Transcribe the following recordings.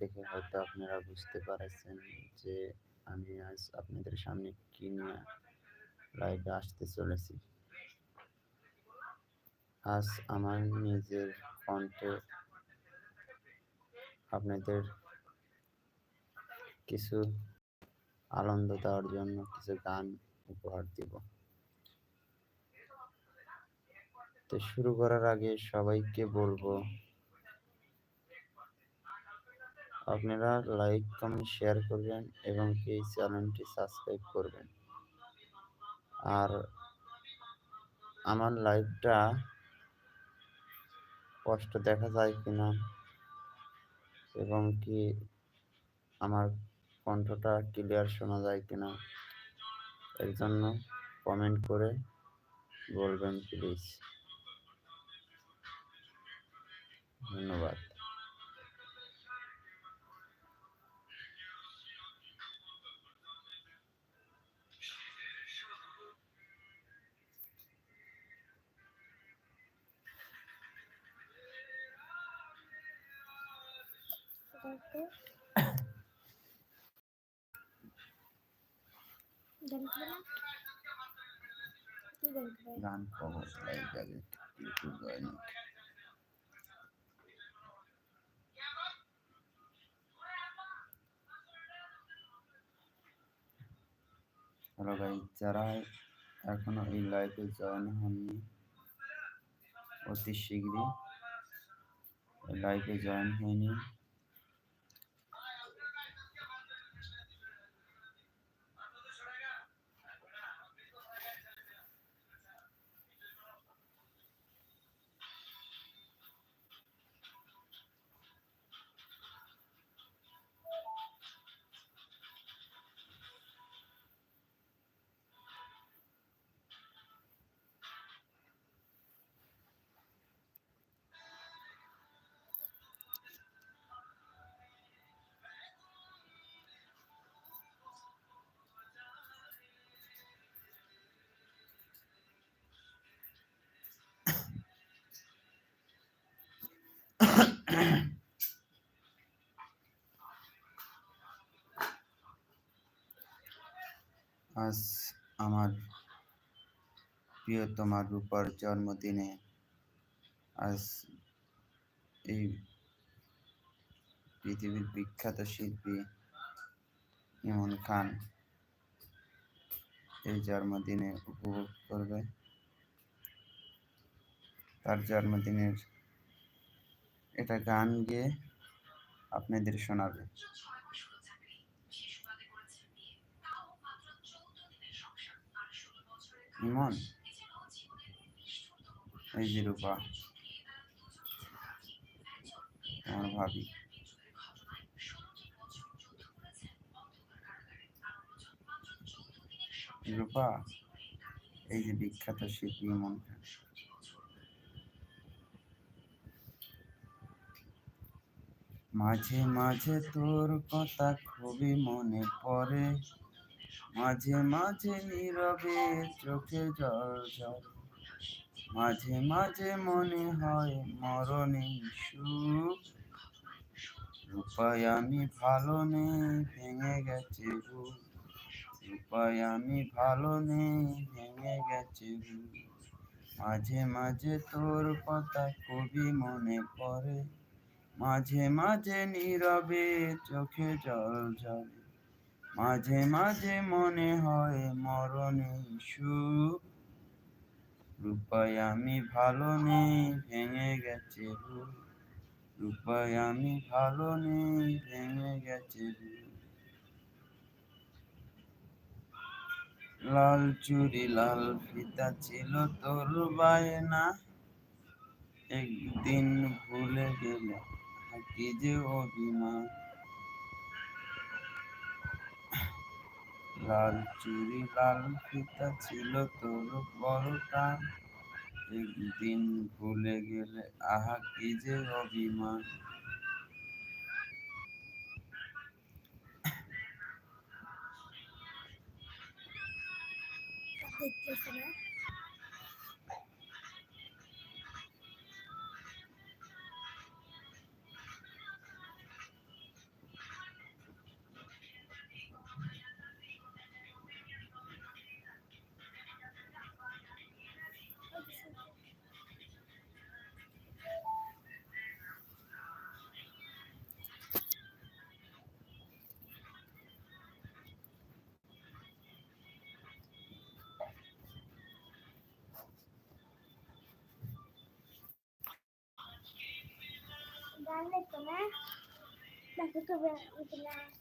দেখে হয়তো আপনারা বুঝতে পারছেন যে আমি আজ আপনাদের সামনে কি নিয়ে লাইভে আসতে চলেছি। আজ আমার নিজের কণ্ঠে আপনাদের কিছু আনন্দ দেওয়ার জন্য কিছু গান উপহার দিব। তো শুরু করার আগে সবাইকে বলব আপনারা লাইক, কমেন্ট, শেয়ার করবেন এবং এই চ্যানেলটি সাবস্ক্রাইব করবেন। আর আমার লাইভটা স্পষ্ট দেখা যায় কিনা এবং কি আমার কণ্ঠটা ক্লিয়ার শোনা যায় কিনা এর জন্য কমেন্ট করে বলবেন, প্লিজ। ধন্যবাদ। গান খবর ইউটিউব জয়েন হ্যালো গাইজ যারা এখনও এই লাইভে জয়েন হননি, অতি শীঘ্রই লাইভে জয়েন হয়নি আজ আমার প্রিয়তমা রূপার জন্মদিনে আজ এই পৃথিবীর বিখ্যাত শিল্পী ইমন খান এই জন্মদিনে উপভোগ করবে। তার জন্মদিনের এটা গান গিয়ে আপনাদের শোনাবে। ইমন? এই যে রূপা। আমার ভাবি। রূপা, এই যে বিখ্যাত শিল্পী ইমন খান। মাঝে মাঝে তোর কথা খুবই মনে পড়ে। মাঝে মাঝে নীরবে চোখে জল জল। মাঝে মাঝে মনে হয় মরণে সুখ। রূপায় আমি ভালো নেই, ভেঙে গেছে বুক রূপায় আমি ভালো নেই, ভেঙে গেছে মাঝে মাঝে তোর কথা খুবই মনে পড়ে। মাঝে মাঝে নীরবে চোখে জল জলে মাঝে মাঝে মনে হয় মরণে সুখ। রূপায় আমি ভালো নেই, ভেঙে গেছে রূপায় আমি ভালো নেই, ভেঙে গেছে লাল চুরি লাল ফিতা ছিল তোর বায়না। একদিন ভুলে গেলে কি যে অভিমান। লাল চুরি, লাল ফিতা ছিল তোর বড়টা। একদিন ভুলে গেলে আহা, কি যে অভিমান। দেখতেছে না? Cứ không.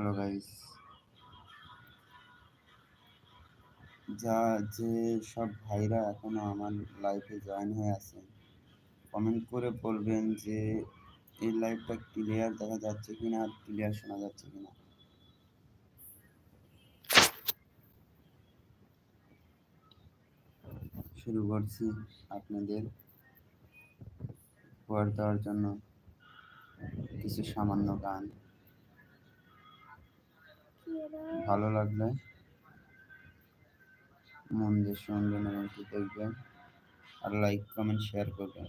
হ্যালো গাইস যা যে সব ভাইরা এখনও আমার লাইফে জয়েন হয়ে আছেন কমেন্ট করে বলবেন যে এই লাইভটা ক্লিয়ার দেখা যাচ্ছে কিনা আর ক্লিয়ার শোনা যাচ্ছে কিনা শুরু করছি আপনাদের উপহার দেওয়ার জন্য কিছু সামান্য গান. ভালো লাগলে মন দিয়ে শুনবেন এবং কি দেখবেন। আর লাইক কমেন্ট শেয়ার করবেন।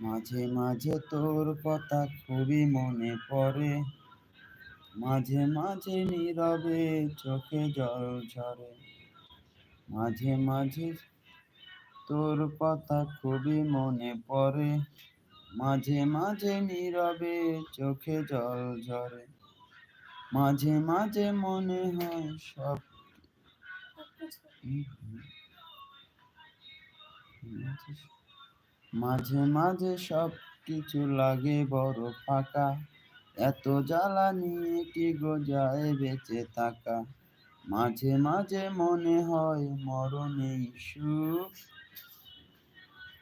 মাঝে মাঝে তোর কথা খুবই মনে পড়ে। মাঝে মাঝে নীরবে চোখে জল ঝরে। মাঝে মাঝে তোর কথা খুবই মনে পড়ে। মাঝে মাঝে নীরবে চোখে জল ঝরে। মাঝে মাঝে মনে হয় সব মাঝে মাঝে সব কিছু লাগে বড় ফাঁকা। এত জ্বালা নিয়ে কি গো যায় বেঁচে থাকা? মাঝে মাঝে মনে হয় মরণেই সুখ।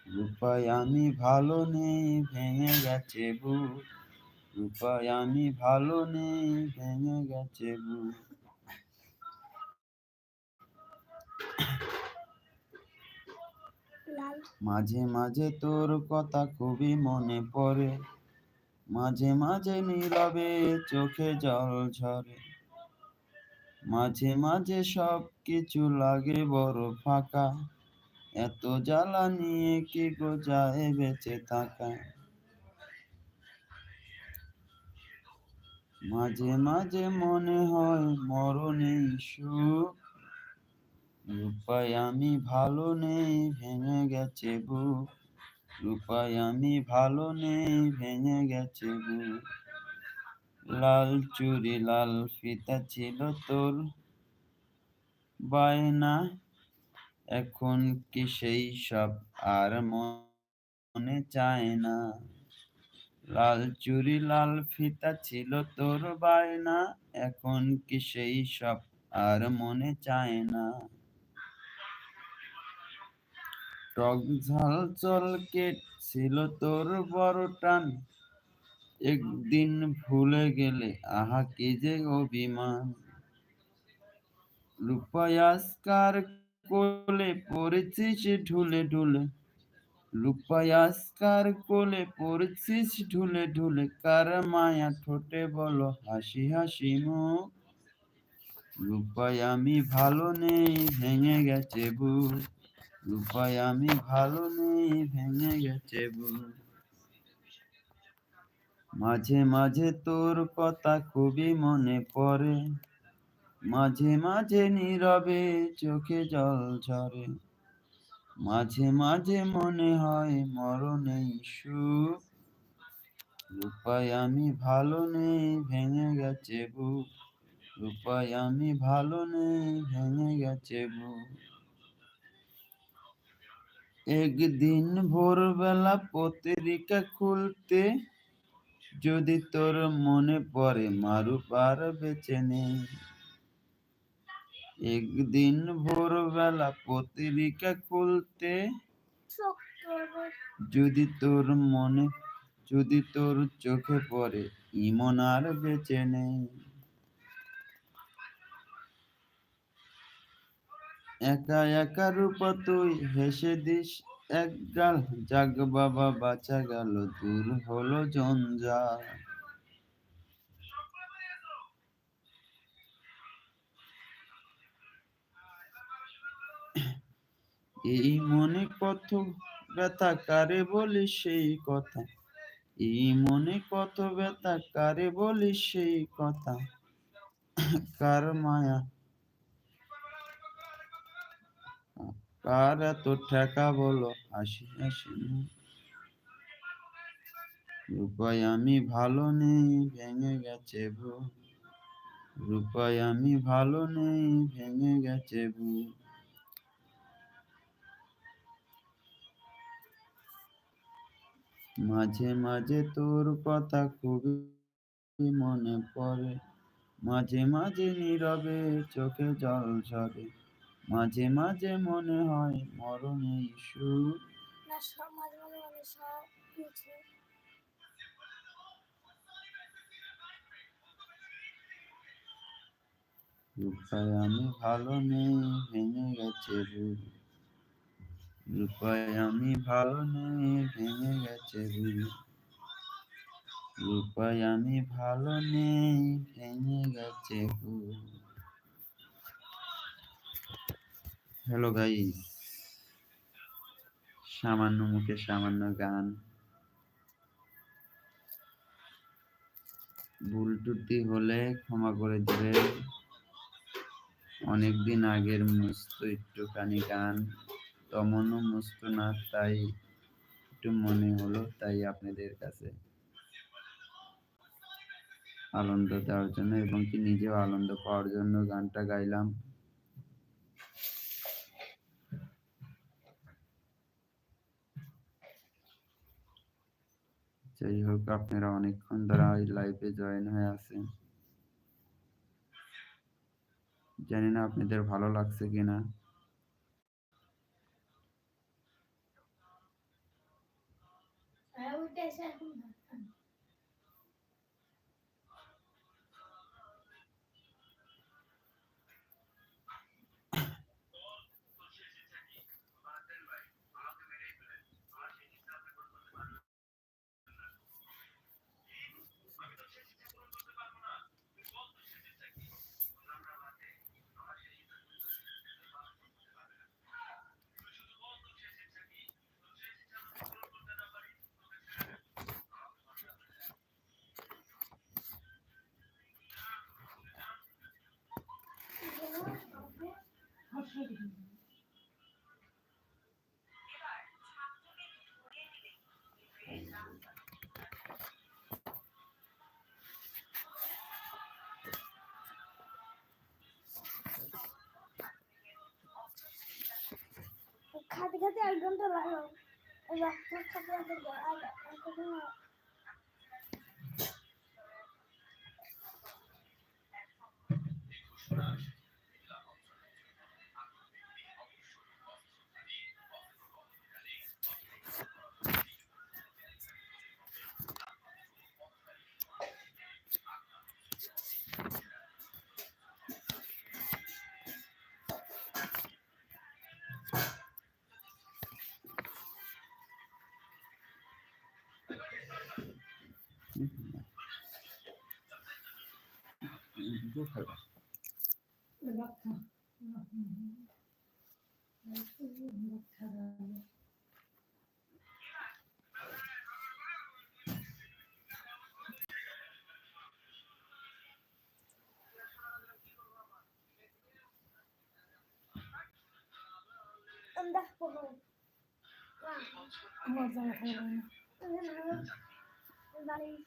রূপায় আমি ভালো নেই, ভেঙে গেছে বুক। রূপায় আমি ভালো নেই, ভেঙে গেছে মাঝে মাঝে তোর কথা খুবই মনে পড়ে, মাঝে মাঝে নীরবে চোখে জল ঝরে। মাঝে মাঝে সব কিছু লাগে বড় ফাঁকা, এত জ্বালা নিয়ে কি গো যায় বেঁচে থাকা? মাঝে মাঝে মনে হয় মরণেই সুখ। রূপায় আমি ভালো নেই, ভেঙে গেছে বুক। রূপায় আমি ভালো নেই, ভেঙে গেছে বুক। লাল চুরি, লাল ফিতা ছিল তোর বায়না। এখন কি সেই সব আর মনে চায় না? লাল চুরি, লাল ফিতা ছিল তোর বায়না। এখন কি সেই সব আর মনে চায় না। টক ঝাল চল ছিল তোর বড় টান। একদিন ভুলে গেলে, আহা কি যে অভিমান। রূপায়াস্কার কোলে পড়েছিস ঢুলে ঢুলে। রূপায়াস্কার কোলে পড়েছিস, ঢুলে ঢুলে কার মায়া ঠোঁটে বলো, হাসি হাসি মুখ। রূপায় আমি ভালো নেই, ভেঙে গেছে বুক। রূপায় আমি ভালো নেই, ভেঙে গেছে বুক। মাঝে মাঝে তোর কথা খুবই মনে পড়ে। মাঝে মাঝে নীরবে চোখে জল ঝরে। মাঝে মাঝে মনে হয় মরণেই সুখ রূপায় আমি ভালো নেই, ভেঙে গেছে বুক। রূপায় আমি ভালো নেই, ভেঙে গেছে বুক। একদিন ভোরবেলা পত্রিকা খুলতে যদি তোর মনে পড়ে, মারু পার বেঁচে নেই। একদিন ভোরবেলা পত্রিকা খুলতে যদি তোর মনে, যদি তোর চোখে পড়ে ইমন আর বেঁচে নেই। একা একা রূপা তুই হেসে দিস, এক গাল জাগ বাবা বাঁচা গেল, দূর হলো জঞ্জাল। এই মনে কত ব্যথা, কারে বলি সেই কথা? এই মনে কত ব্যথা, কারে বলি সেই কথা? কার মায়া? কার এত ঠেকা বলো? আসি না। রূপায় আমি ভালো নেই, ভেঙে গেছে ভু রূপায় আমি ভালো নেই, ভেঙে গেছে ভু মাঝে মাঝে তোর কথা খুবই মনে পড়ে। মাঝে মাঝে নীরবে চোখে জল ঝরে। মাঝে মাঝে মনে হয় কিছু রূপায় আমি ভালো নেই ভেঙে গেছে ভুল রূপায় আমি ভালো নেই ভেঙে গেছে রূপায় আমি ভালো নেই ভেঙে গেছে হ্যালো গাইস সামান্য মুখে সামান্য গান। ভুল ত্রুটি হলে ক্ষমা করে দেবেন। অনেকদিন আগের মস্ত একটুখানি গান। তমনও মস্ত না, তাই একটু মনে হলো, তাই আপনাদের কাছে আনন্দ দেওয়ার জন্য এবং কি নিজেও আনন্দ পাওয়ার জন্য গানটা গাইলাম। যাই হোক, আপনারা অনেকক্ষণ ধরে লাইভে জয়েন হয়ে আছেন। জানি না আপনাদের ভালো লাগছে কিনা। খাতে খাতে এক ঘণ্টা লাগল এবার খাতে খাতে do Harvard. Anda bakalım. Ama ben hayvanım. Ben hayvanım.